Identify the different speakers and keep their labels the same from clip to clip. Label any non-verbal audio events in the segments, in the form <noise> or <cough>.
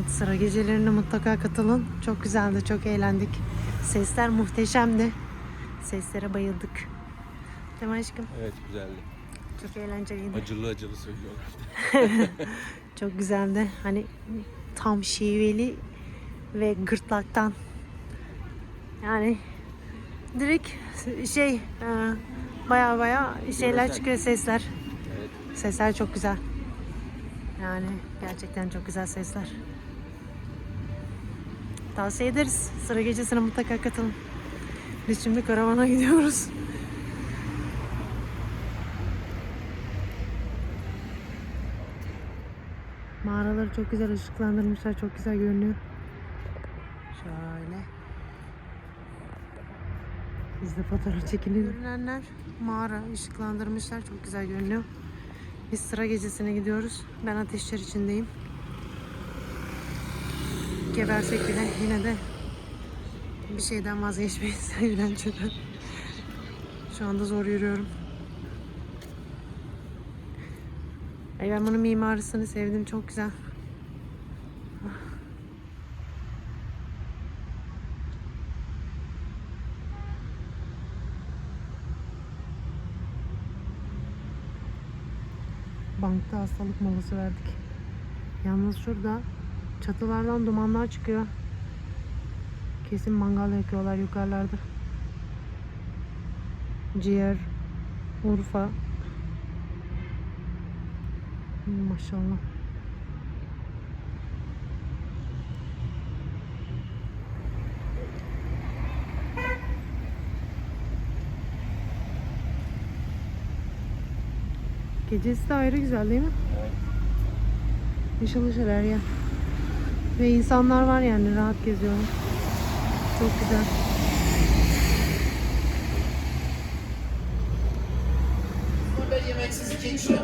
Speaker 1: Evet sıra gecelerine mutlaka katılın. Çok güzeldi, çok eğlendik. Sesler muhteşemdi. Seslere bayıldık. Değil mi aşkım?
Speaker 2: Evet güzeldi.
Speaker 1: Çok eğlenceliydi.
Speaker 2: Acılı acılı söylüyorlar. <laughs>
Speaker 1: Çok güzeldi. Hani tam şiveli ve gırtlaktan. Yani direkt şey e, baya baya şeyler çıkıyor sesler.
Speaker 2: Evet.
Speaker 1: Sesler çok güzel. Yani gerçekten çok güzel sesler. Tavsiye ederiz. Sıra gecesine mutlaka katılın. Biz şimdi karavana gidiyoruz. Mağaraları çok güzel ışıklandırmışlar. Çok güzel görünüyor. Şöyle. Biz de fotoğraf çekilir. Görünenler mağara ışıklandırmışlar. Çok güzel görünüyor. Biz sıra gecesine gidiyoruz. Ben ateşler içindeyim. Gebersek bile yine de bir şeyden vazgeçmeyiz <laughs> eğlenceden. Şu anda zor yürüyorum. Ay ben bunun mimarisini sevdim. Çok güzel. Bankta hastalık molası verdik. Yalnız şurada çatılardan dumanlar çıkıyor. Kesin mangal yakıyorlar yukarılarda. Ciğer, Urfa. Maşallah. Gecesi de ayrı güzel değil mi?
Speaker 2: Evet.
Speaker 1: Işıl ışıl her yer. Ve insanlar var yani rahat geziyorlar. Çok güzel.
Speaker 3: Burada yemeksiz geçiyor.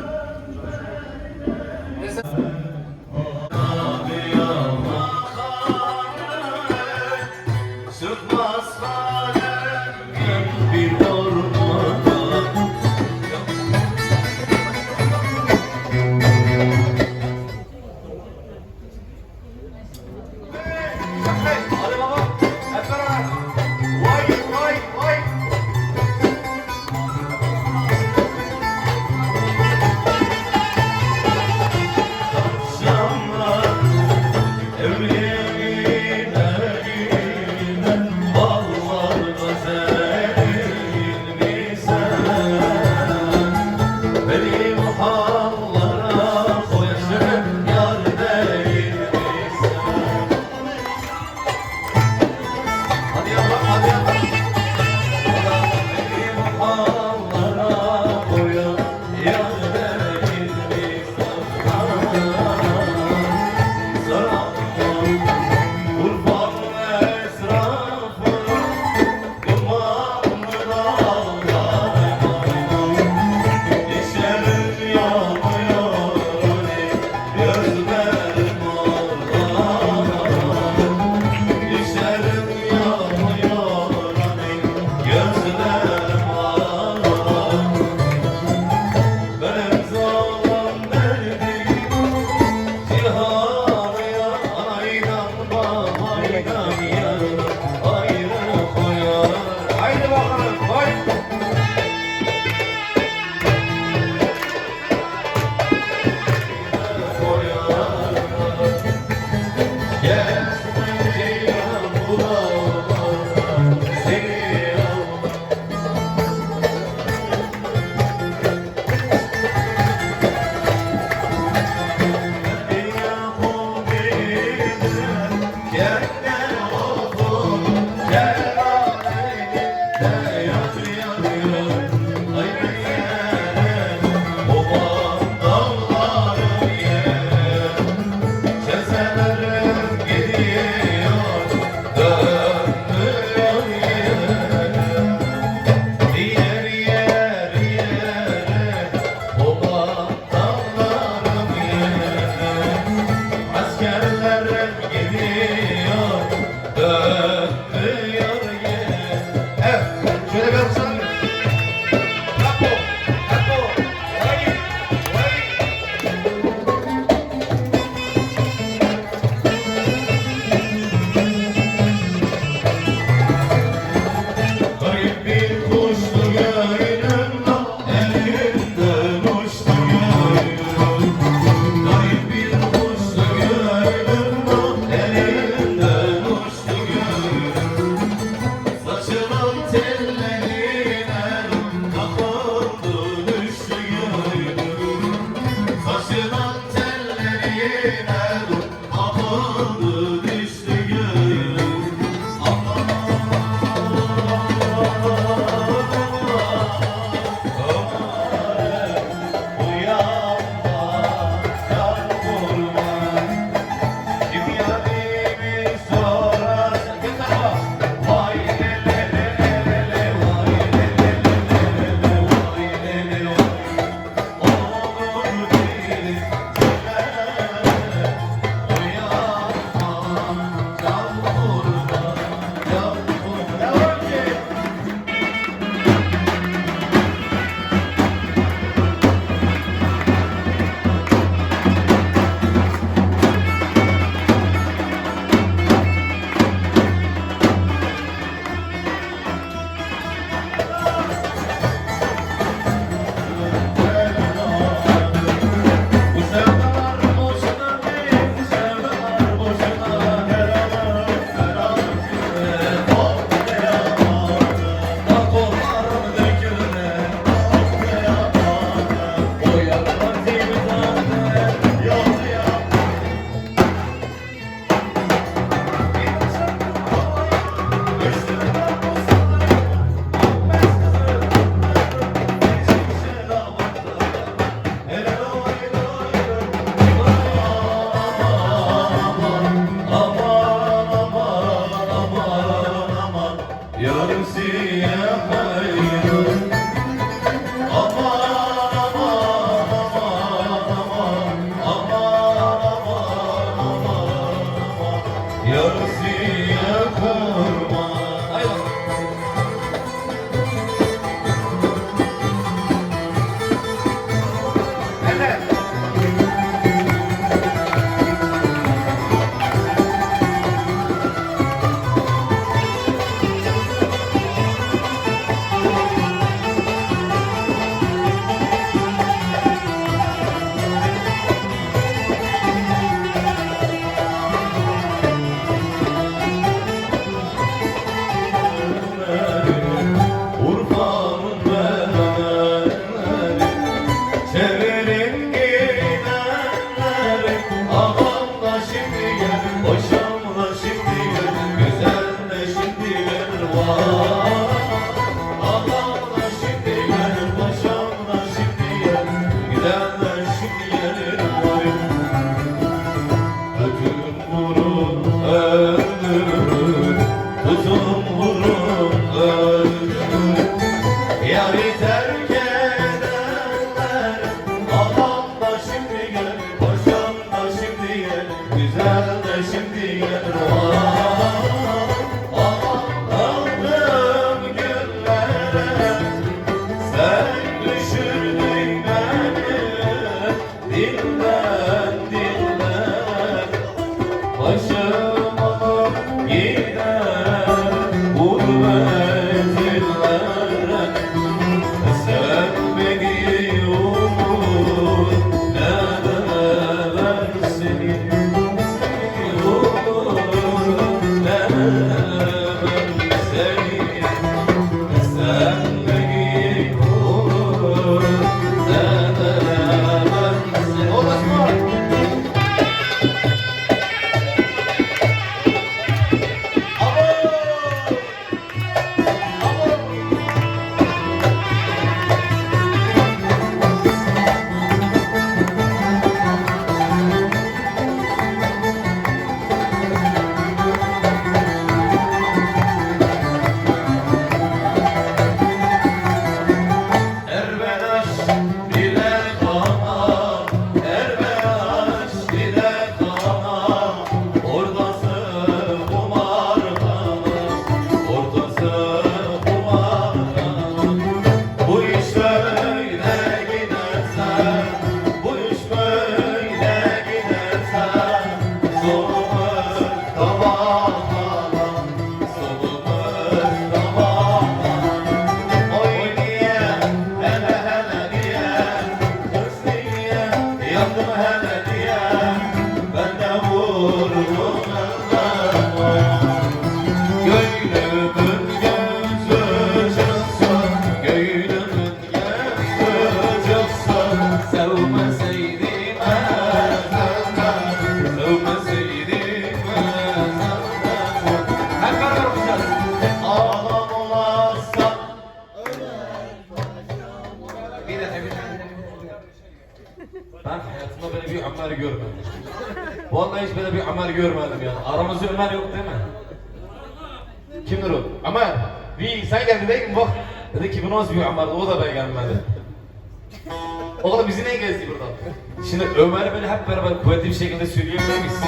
Speaker 3: Oğlum bizi ne gezdi burada? Şimdi Ömer'i böyle hep beraber kuvvetli bir şekilde söyleyebilir miyiz?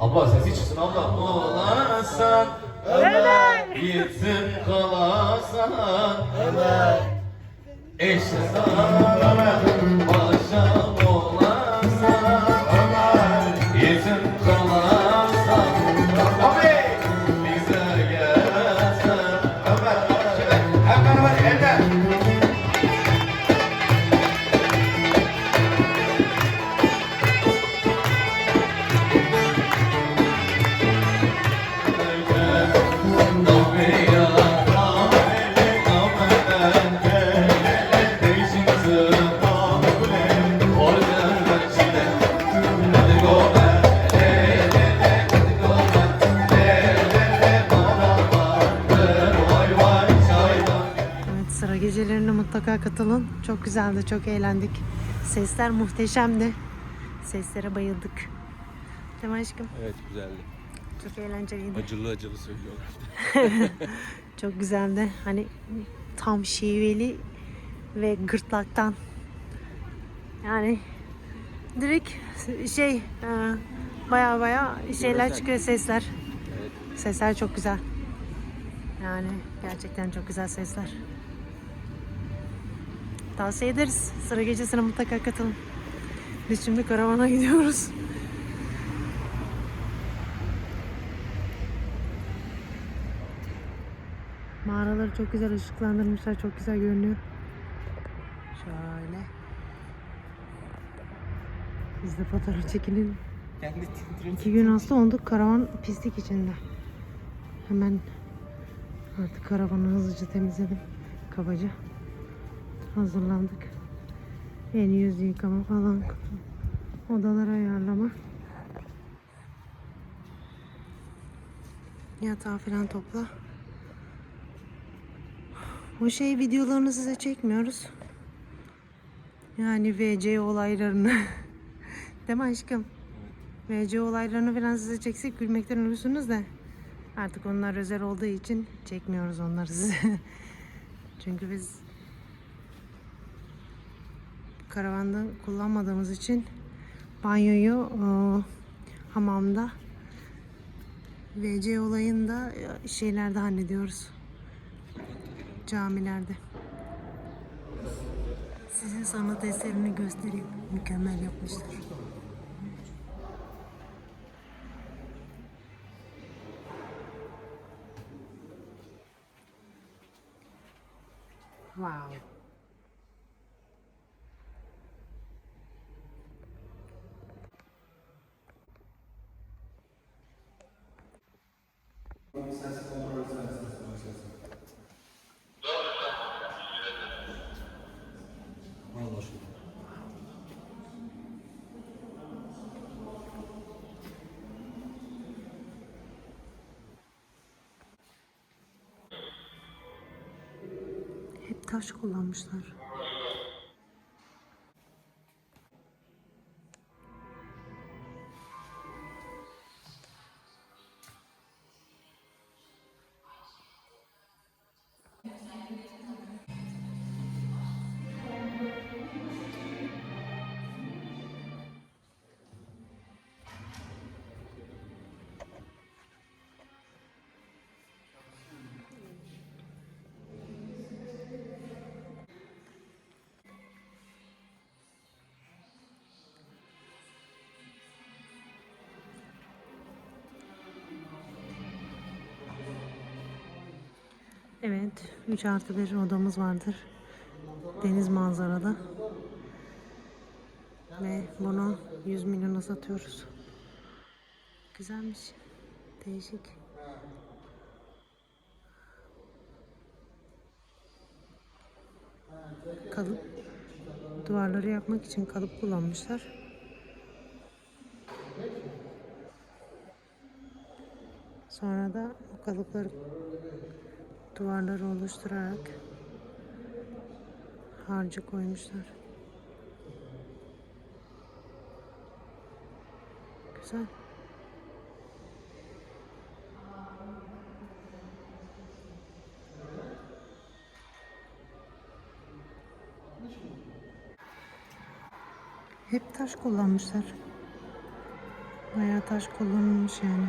Speaker 3: Abla sesi çıksın abla. Olasan Ömer. Gitsin kalasan Ömer. Sana Ömer. Paşam olasan
Speaker 1: mutlaka katılın. Çok güzeldi, çok eğlendik. Sesler muhteşemdi. Seslere bayıldık. Değil mi aşkım?
Speaker 2: Evet güzeldi.
Speaker 1: Çok eğlenceliydi.
Speaker 2: Acılı acılı söylüyorlar. <laughs>
Speaker 1: Çok güzeldi. Hani tam şiveli ve gırtlaktan. Yani direkt şey e, baya baya şeyler çıkıyor sesler. Sesler çok güzel. Yani gerçekten çok güzel sesler. Tavsiye ederiz. Sıra gecesine mutlaka katılın. Biz şimdi karavana <laughs> gidiyoruz. Mağaraları çok güzel ışıklandırmışlar. Çok güzel görünüyor. Şöyle. Biz de fotoğraf çekinelim. İki gün hasta olduk. Karavan pislik içinde. Hemen artık karavanı hızlıca temizledim. Kabaca. Hazırlandık. El yüz yıkama falan. Odalar ayarlama. Yatağı falan topla. O şey videolarını size çekmiyoruz. Yani VC olaylarını. <laughs> Değil mi aşkım? VC olaylarını falan size çeksek gülmekten ölürsünüz de. Artık onlar özel olduğu için çekmiyoruz onları size. <laughs> Çünkü biz karavanda kullanmadığımız için banyoyu e, hamamda VC olayını da e, şeylerde hallediyoruz. Camilerde. Size sanat eserini göstereyim. Mükemmel yapmışlar. Wow. Hep taş kullanmışlar. 3 artı bir odamız vardır. Deniz manzarada. Ve bunu 100 milyona satıyoruz. Güzelmiş. Değişik. Kalıp. Duvarları yapmak için kalıp kullanmışlar. Sonra da o kalıpları duvarları oluşturarak harcı koymuşlar. Güzel. Hep taş kullanmışlar. Bayağı taş kullanılmış yani.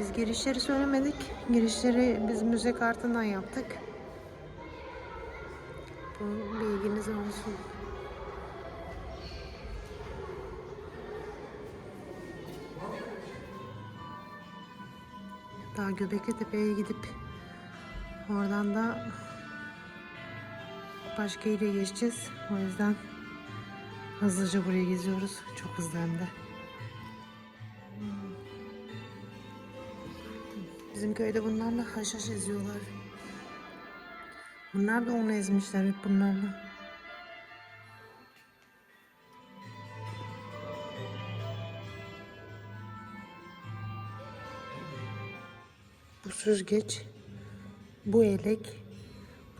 Speaker 1: Biz girişleri söylemedik. Girişleri biz müze kartından yaptık. Bu bilginiz olsun. Daha Göbekli Tepe'ye gidip oradan da başka yere geçeceğiz. O yüzden hızlıca burayı geziyoruz. Çok hızlı hem de. Bizim köyde bunlarla haşhaş eziyorlar. Bunlar da onu ezmişler hep bunlarla. Bu süzgeç, bu elek,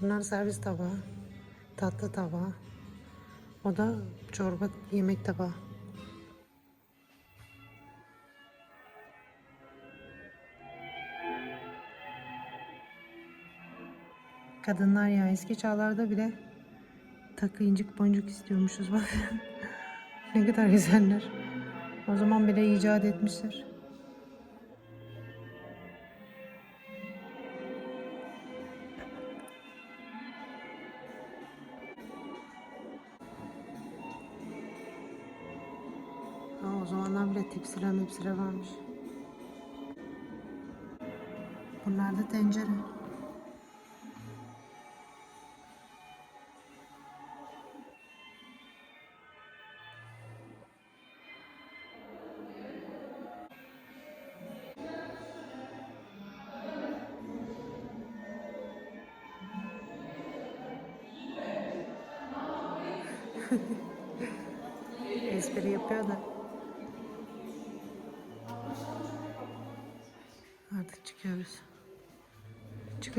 Speaker 1: bunlar servis tabağı, tatlı tabağı. O da çorba yemek tabağı. Kadınlar ya eski çağlarda bile takı incik boncuk istiyormuşuz bak. <laughs> ne kadar güzeller. O zaman bile icat etmişler. Aa, o zamanlar bile tepsiler mepsiler varmış. Bunlar da tencere.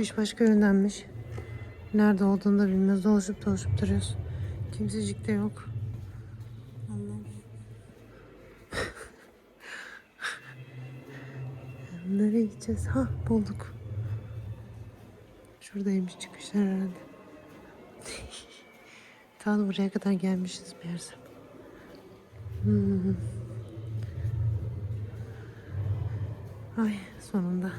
Speaker 1: Çıkış başka yöndenmiş. Nerede olduğunu da bilmiyoruz. Dolaşıp dolaşıp duruyoruz. Kimsecik de yok. <laughs> Nereye gideceğiz? Ha bulduk. Şuradaymış çıkışlar herhalde. <laughs> Tam buraya kadar gelmişiz meğerse. Hmm. Ay sonunda.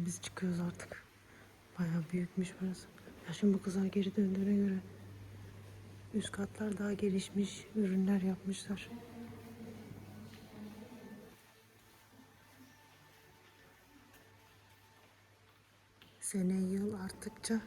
Speaker 1: Aa, biz çıkıyoruz artık. Bayağı büyükmüş burası. Ya şimdi bu kızlar geri döndüğüne göre üst katlar daha gelişmiş ürünler yapmışlar. Sene yıl arttıkça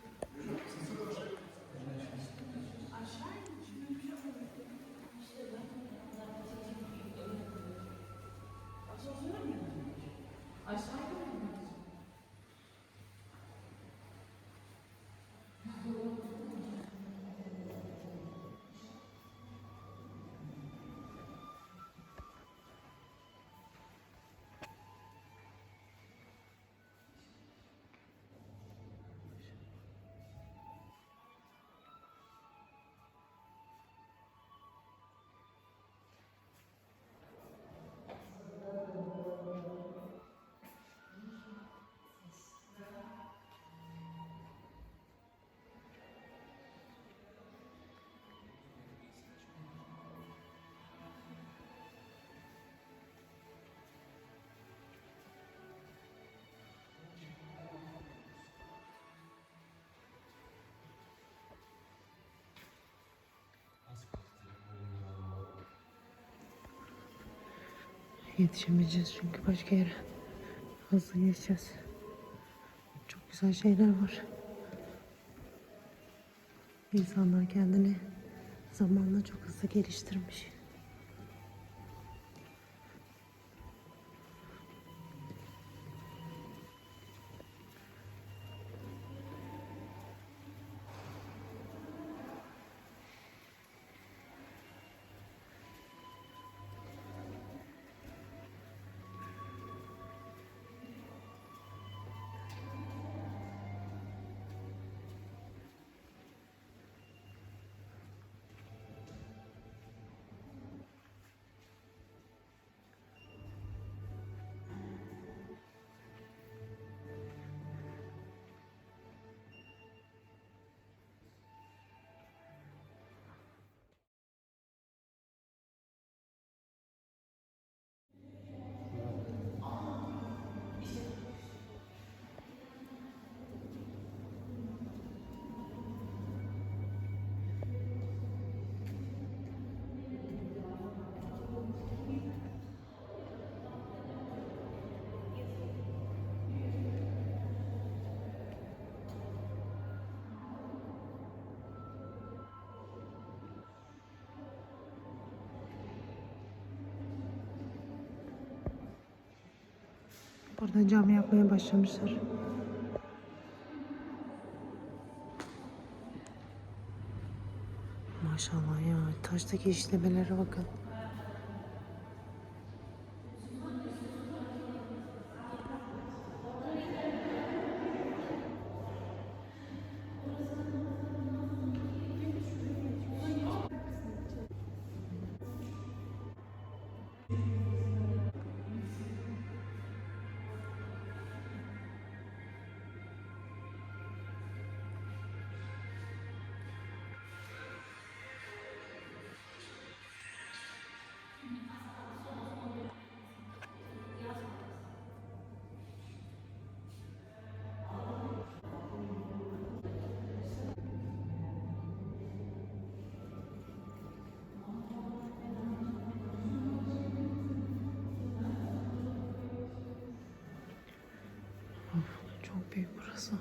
Speaker 1: yetişemeyeceğiz çünkü başka yere hızlı geçeceğiz. Çok güzel şeyler var. İnsanlar kendini zamanla çok hızlı geliştirmiş. Burada cami yapmaya başlamışlar. Maşallah ya taştaki işlemelere bakın. Çok büyük burası.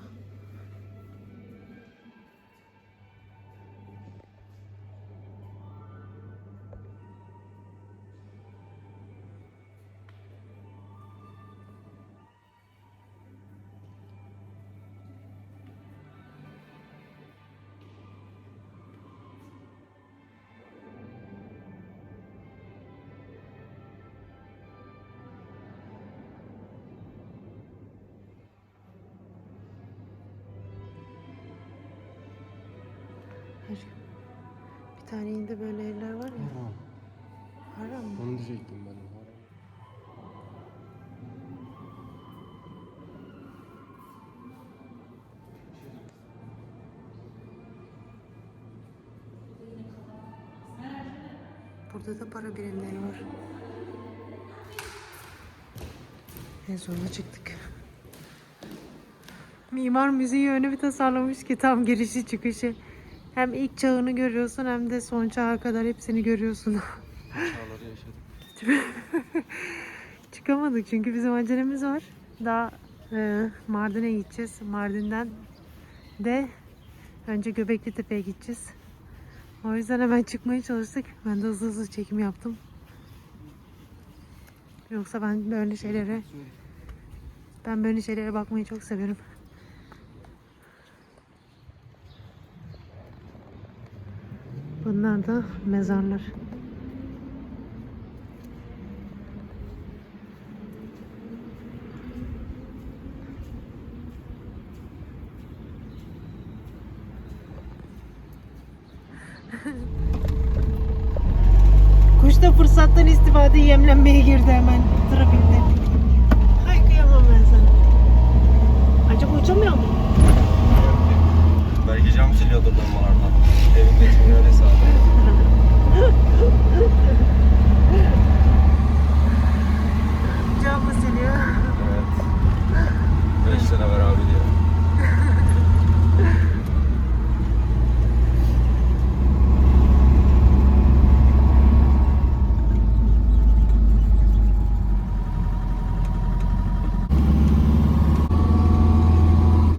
Speaker 1: Bir tane indi böyle evler var ya. Haram mı?
Speaker 2: Onu diyecektim ben.
Speaker 1: Burada da para birimleri var. En sonunda çıktık. Mimar müziği öyle bir tasarlamış ki tam girişi çıkışı. Hem ilk çağını görüyorsun hem de son çağa kadar hepsini görüyorsun.
Speaker 2: Çağları yaşadık. <laughs>
Speaker 1: Çıkamadık çünkü bizim acelemiz var. Daha e, Mardin'e gideceğiz. Mardin'den de önce Göbekli Tepe'ye gideceğiz. O yüzden hemen çıkmaya çalıştık. Ben de hızlı hızlı çekim yaptım. Yoksa ben böyle şeylere ben böyle şeylere bakmayı çok seviyorum. Bunlar da mezarlar. Kuş da fırsattan istifade yemlenmeye girdi hemen trafikte. Ay kıyamam ben sana. Acaba uçamıyor mu?
Speaker 2: Belki cam siliyordur damlalardan. Evin geçimini öyle sağlıyor. Can mı siliyor? Evet. 5 lira var abi diye.